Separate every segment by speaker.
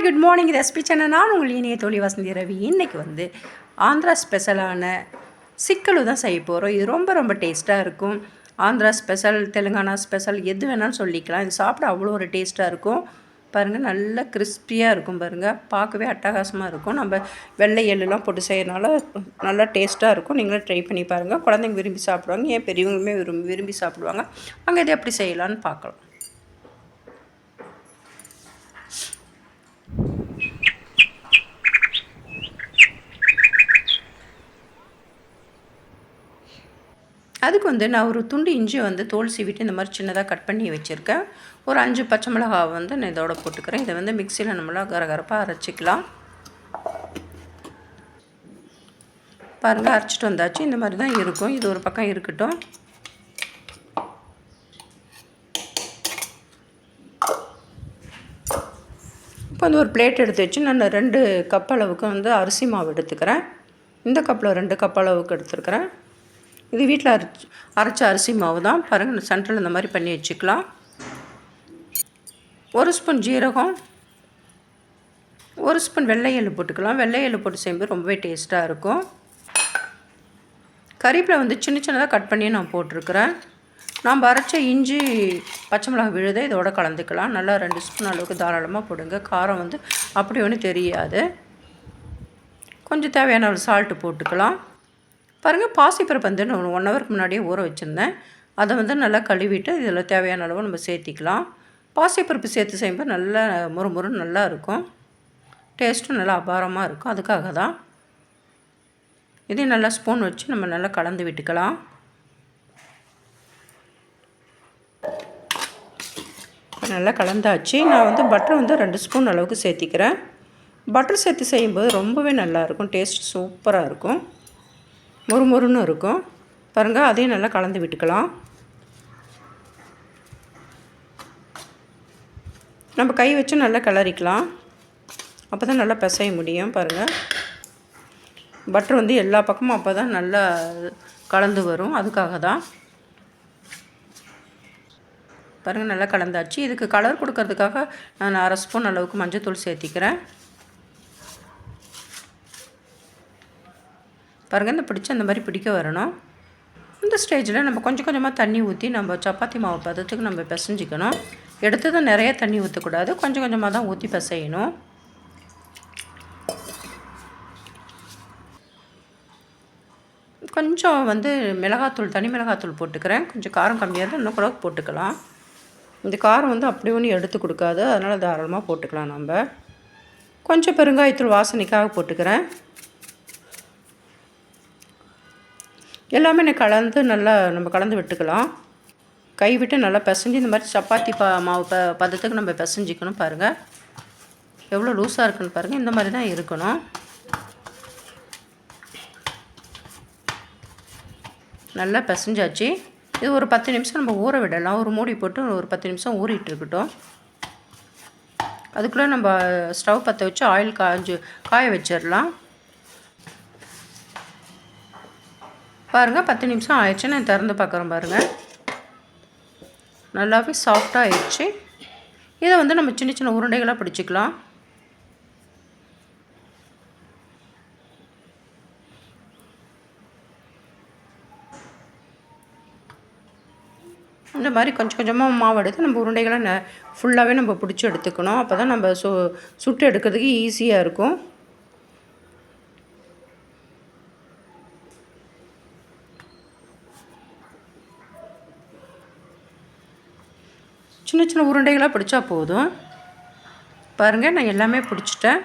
Speaker 1: Hi good morning இது SP channel நான் உங்கள் இனிய தோழி வசந்தி ரவி. இன்றைக்கி வந்து ஆந்திரா ஸ்பெஷலான சிக்கலு தான் செய்ய போகிறோம் இது ரொம்ப ரொம்ப டேஸ்ட்டாக இருக்கும். ஆந்திரா ஸ்பெஷல் தெலுங்கானா ஸ்பெஷல் எது வேணாலும் சொல்லிக்கலாம். இது சாப்பிட அவ்வளோ ஒரு டேஸ்ட்டாக இருக்கும். பாருங்கள் நல்லா கிறிஸ்பியாக இருக்கும் பாருங்கள் பார்க்கவே அட்டகாசமாக இருக்கும். நம்ம வெள்ளை எள்ளுலாம் போட்டு செய்யறனால நல்லா டேஸ்ட்டாக இருக்கும். நீங்களும் ட்ரை பண்ணி பாருங்கள் குழந்தைங்க விரும்பி சாப்பிடுவாங்க. ஏன் பெரியவங்களுமே விரும்பி விரும்பி சாப்பிடுவாங்க. அங்கே இதை எப்படி செய்யலான்னு பார்க்கலாம். அதுக்கு வந்து நான் ஒரு துண்டு இஞ்சி வந்து தோல் சீவிட்டு இந்த மாதிரி சின்னதாக கட் பண்ணி வச்சுருக்கேன். ஒரு அஞ்சு பச்சை மிளகாய் வந்து நான் இதோட போட்டுக்கிறேன். இதை வந்து மிக்சியில் நம்மளாம் கரகரப்பாக அரைச்சிக்கலாம். பாருங்கள் அரைச்சிட்டு வந்தாச்சு. இந்த மாதிரி தான் இருக்கும். இது ஒரு பக்கம் இருக்கட்டும். இப்போ வந்து ஒரு பிளேட் எடுத்து வச்சு நான் ரெண்டு கப் அளவுக்கு வந்து அரிசி மாவு எடுத்துக்கிறேன். இந்த கப்பில் ரெண்டு கப் அளவுக்கு எடுத்துருக்கிறேன். இது வீட்டில் அரைச்சி அரைச்ச அரிசி மாவு தான். பாருங்கள் சென்டரில் இந்த மாதிரி பண்ணி வச்சுக்கலாம். ஒரு ஸ்பூன் ஜீரகம். ஒரு ஸ்பூன் வெள்ளை எள்ளு போட்டுக்கலாம். வெள்ளை எள்ளு போட்டு செய்யும்போது ரொம்பவே டேஸ்ட்டாக இருக்கும். கறிப்பில் வந்து சின்ன சின்னதாக கட் பண்ணி நான் போட்டிருக்கிறேன். நாம் அரைச்ச இஞ்சி பச்சை மிளகாய் விழுதை இதோட கலந்துக்கலாம். நல்லா ரெண்டு ஸ்பூன் அளவுக்கு தாராளமாக போடுங்க. காரம் வந்து அப்படி ஒன்றும் தெரியாது. கொஞ்சம் தேவையான ஒரு சால்ட்டு போட்டுக்கலாம். பாருங்கள் பாசிப்பருப்பு வந்து நான் ஒன் ஹவருக்கு முன்னாடியே ஊற வச்சுருந்தேன். அதை வந்து நல்லா கழுவிட்டு இதில் தேவையான அளவு நம்ம சேர்த்திக்கலாம். பாசிப்பருப்பு சேர்த்து செய்யும்போது நல்லா முறுமுறுன்னு நல்லா இருக்கும். டேஸ்ட்டும் நல்லா அபாரமாக இருக்கும். அதுக்காக தான் இதையும் நல்லா ஸ்பூன் வச்சு நம்ம நல்லா கலந்து விட்டுக்கலாம். நல்லா கலந்தாச்சு. நான் வந்து பட்டர் வந்து ரெண்டு ஸ்பூன் அளவுக்கு சேர்த்திக்கிறேன். பட்டர் சேர்த்து செய்யும்போது ரொம்பவே நல்லாயிருக்கும் டேஸ்ட் சூப்பராக இருக்கும். மொறுமொறுன்னு இருக்கும். பாருங்கள் அதையும் நல்லா கலந்து விட்டுக்கலாம். நம்ம கை வச்சு நல்லா கிளறிக்கலாம். அப்போ தான் நல்லா பிசைய முடியும் பாருங்கள் பட்டர் வந்து எல்லா பக்கமும் அப்போ தான் நல்லா கலந்து வரும். அதுக்காக தான். பாருங்கள் நல்லா கலந்தாச்சு. இதுக்கு கலர் கொடுக்கறதுக்காக நான் அரை ஸ்பூன் அளவுக்கு மஞ்சள் சேர்த்திக்கிறேன். பாருங்கள் இந்த பிடிச்சி அந்த மாதிரி பிடிக்க வரணும். இந்த ஸ்டேஜில் நம்ம கொஞ்சம் கொஞ்சமாக தண்ணி ஊற்றி நம்ம சப்பாத்தி மாவு பதத்துக்கு நம்ம பிசைஞ்சிக்கணும். எடுத்ததும் நிறைய தண்ணி ஊற்றக்கூடாது கொஞ்சம் கொஞ்சமாக தான் ஊற்றி பிசையணும். கொஞ்சம் வந்து மிளகாத்தூள் தனி மிளகாத்தூள் போட்டுக்கிறேன். கொஞ்சம் காரம் கம்மியாக இருந்தால் இன்னும் கூட போட்டுக்கலாம். இந்த காரம் வந்து அப்படி ஒன்றும் எடுத்து கொடுக்காது. அதனால் தாராளமாக போட்டுக்கலாம் நம்ம. கொஞ்சம் பெருங்காயத்தூள் வாசனைக்காக போட்டுக்கிறேன். எல்லாமே நான் கலந்து நல்லா நம்ம கலந்து விட்டுக்கலாம். கை விட்டு நல்லா பிசைஞ்சு இந்த மாதிரி சப்பாத்தி பா மாவு ப பதத்துக்கு நம்ம பிசைஞ்சிக்கணும் பாருங்கள் எவ்வளோ லூஸாக இருக்குன்னு பாருங்கள் இந்த மாதிரி தான் இருக்கணும். நல்லா பிசைஞ்சாச்சு. இது ஒரு பத்து நிமிஷம் நம்ம ஊற விடலாம். ஒரு மூடி போட்டு ஒரு பத்து நிமிஷம் ஊறிட்டு இருக்கட்டும். அதுக்குள்ளே நம்ம ஸ்டவ் பற்ற வச்சு ஆயில் காஞ்சு காய வச்சிடலாம். பாருங்கள் பத்து நிமிஷம் ஆயிடுச்சு. நான் திறந்து பார்க்குறேன் பாருங்கள் நல்லாவே சாஃப்டாக ஆயிடுச்சு. இதை வந்து நம்ம சின்ன சின்ன உருண்டைகளாக பிடிச்சிக்கலாம். இந்த மாதிரி கொஞ்சம் கொஞ்சமாக மாவு எடுத்து நம்ம உருண்டைகளை ந ஃபுல்லாகவே நம்ம பிடிச்சி எடுத்துக்கணும். அப்போ தான் நம்ம சு சுட்டு எடுக்கிறதுக்கு ஈஸியாக இருக்கும். சின்ன சின்ன உருண்டைகளாக பிடிச்சா போதும். பாருங்கள் நான் எல்லாமே பிடிச்சிட்டேன்.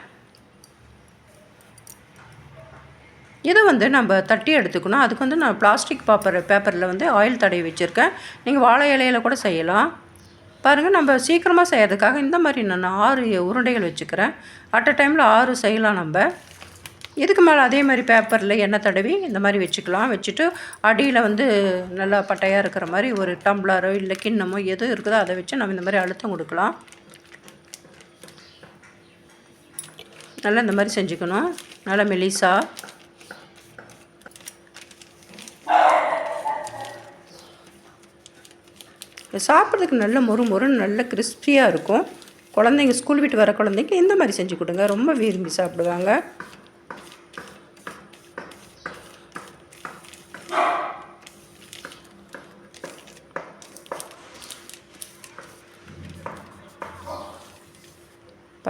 Speaker 1: இதை வந்து நம்ம தட்டி எடுத்துக்கணும். அதுக்கு வந்து நான் பிளாஸ்டிக் பேப்பர் பேப்பரில் வந்து ஆயில் தடவி வச்சுருக்கேன். நீங்கள் வாழை இலையில் கூட செய்யலாம். பாருங்கள் நம்ம சீக்கிரமாக செய்கிறதுக்காக இந்த மாதிரி நான் ஆறு உருண்டைகள் வச்சுக்கிறேன். அட் அ டைமில் ஆறு செய்யலாம் நம்ம. இதுக்கு மேலே அதே மாதிரி பேப்பரில் எண்ணெய் தடவி இந்த மாதிரி வச்சுக்கலாம். வச்சுட்டு அடியில் வந்து நல்லா பட்டையாக இருக்கிற மாதிரி ஒரு டம்ளரோ இல்லை கிண்ணமோ எது இருக்குதோ அதை வச்சு நம்ம இந்த மாதிரி அழுத்தம் கொடுக்கலாம். நல்லா இந்த மாதிரி செஞ்சுக்கணும். நல்லா மெலிசா. சாப்பிட்றதுக்கு நல்ல மொறு மொறுன்னு நல்ல கிறிஸ்பியாக இருக்கும். குழந்தைங்க ஸ்கூல் விட்டு வர குழந்தைங்க இந்த மாதிரி செஞ்சு கொடுங்க. ரொம்ப விரும்பி சாப்பிடுவாங்க.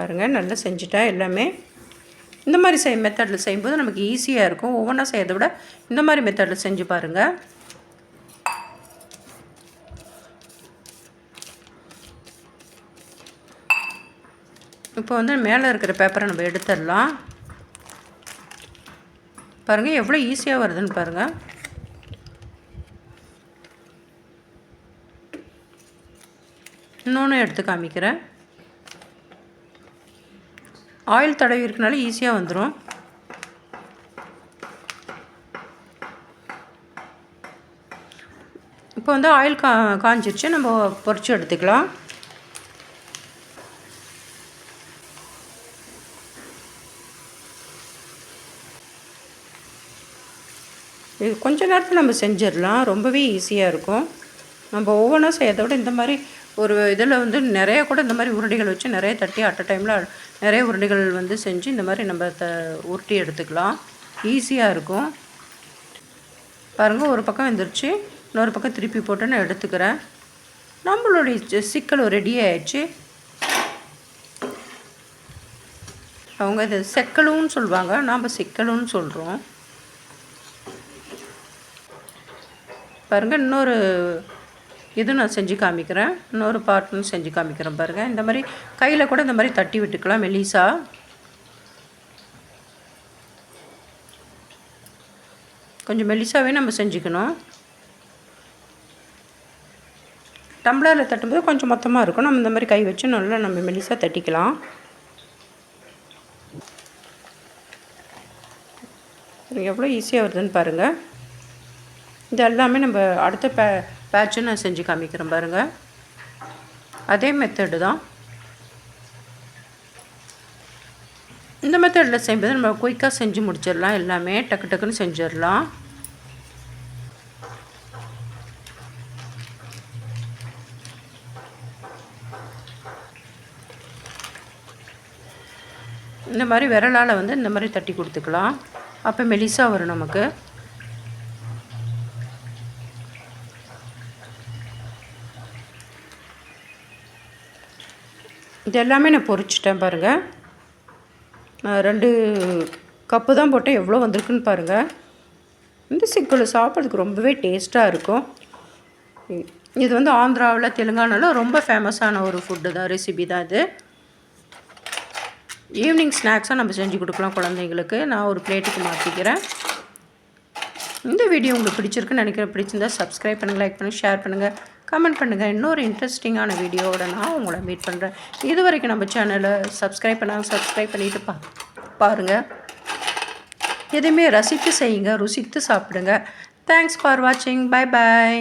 Speaker 1: பாருங்கள் நல்லா செஞ்சுட்டா எல்லாமே. இந்த மாதிரி செய் மெத்தடில் செய்யும்போது நமக்கு ஈஸியாக இருக்கும். ஒவ்வொன்றா செய்யறதை விட இந்த மாதிரி மெத்தடில் செஞ்சு பாருங்கள் இப்போ வந்து மேலே இருக்கிற பேப்பரை நம்ம எடுத்துடலாம். பாருங்கள் எவ்வளோ ஈஸியாக வருதுன்னு பாருங்கள் இன்னொன்று எடுத்து காமிக்கிறேன். ஆயில் தடவி இருக்கனால ஈஸியாக வந்துடும் இப்போ வந்து ஆயில் கா காஞ்சிருச்சு. நம்ம பொறிச்சு எடுத்துக்கலாம். இது கொஞ்ச நேரத்தில் நம்ம செஞ்சிடலாம். ரொம்பவே ஈஸியாக இருக்கும். நம்ம ஒவ்வொன்றா செய்யறதை விட இந்த மாதிரி ஒரு இதில் வந்து நிறைய கூட இந்த மாதிரி உருண்டைகள் வச்சு நிறைய தட்டி அட் அ டைமில் நிறைய உருண்டைகள் வந்து செஞ்சு இந்த மாதிரி நம்ம த உருட்டி எடுத்துக்கலாம். ஈஸியாக இருக்கும். பாருங்கள் ஒரு பக்கம் வந்துருச்சு. இன்னொரு பக்கம் திருப்பி போட்டு நான் எடுத்துக்கிறேன். நம்மளுடைய சிக்கல் ரெடி ஆயிடுச்சு. அவங்க இது செக்கலுன்னு சொல்லுவாங்க. நாம் சிக்கலுன்னு சொல்கிறோம் பாருங்கள் இன்னொரு இது நான் செஞ்சு காமிக்கிறேன். இன்னொரு பார்ட்னு செஞ்சு காமிக்கிறேன் பாருங்கள் இந்த மாதிரி கையில் கூட இந்த மாதிரி தட்டி விட்டுக்கலாம் மெலிசா. கொஞ்சம் மெலிசாவே நம்ம செஞ்சுக்கணும். டம்ளரில் தட்டும்போது கொஞ்சம் மொத்தமாக இருக்கும் நம்ம இந்த மாதிரி கை வச்சு நல்லா நம்ம மெலிசாக தட்டிக்கலாம். எவ்வளோ ஈஸியாக வருதுன்னு பாருங்கள் இது எல்லாமே நம்ம அடுத்த பே பேட்சும் நான் செஞ்சு காமிக்கிறேன் பாருங்கள் அதே மெத்தடு தான். இந்த மெத்தடில் செய்யும்போது நம்ம குயிக்காக செஞ்சு முடிச்சிடலாம். எல்லாமே டக்கு டக்குன்னு செஞ்சிடலாம். இந்த மாதிரி விரலால் வந்து இந்த மாதிரி தட்டி கொடுத்துக்கலாம். அப்போ மெலிசாக வரும் நமக்கு. இது எல்லாமே நான் பொரிச்சிட்டேன் பாருங்கள் ரெண்டு கப்பு தான் போட்டேன். எவ்வளோ வந்திருக்குன்னு பாருங்கள் இந்த சிக்கல் சாப்பிட்றதுக்கு ரொம்பவே டேஸ்ட்டாக இருக்கும். இது வந்து ஆந்திராவில் தெலுங்கானாவில் ரொம்ப ஃபேமஸான ஒரு ஃபுட்டு தான் ரெசிபி தான் இது. ஈவினிங் ஸ்நாக்ஸாக நம்ம செஞ்சு கொடுக்கலாம் குழந்தைங்களுக்கு. நான் ஒரு பிளேட்டுக்கு மாற்றிக்கிறேன் இந்த வீடியோ உங்களுக்கு பிடிச்சிருக்குன்னு நினைக்கிறேன். பிடிச்சிருந்தா சப்ஸ்கிரைப் பண்ணுங்கள் லைக் பண்ணுங்கள் ஷேர் பண்ணுங்கள் கமெண்ட் பண்ணுங்கள் இன்னொரு இன்ட்ரெஸ்டிங்கான வீடியோவோட நான் உங்களை மீட் பண்ணுறேன் இது வரைக்கும் நம்ம சேனலை சப்ஸ்கிரைப் பண்ணாங்க சப்ஸ்கிரைப் பண்ணிவிட்டு பா பாருங்கள் எதுவுமே ரசித்து செய்யுங்க ருசித்து சாப்பிடுங்க. தேங்க்ஸ் ஃபார் வாட்சிங் பை பாய்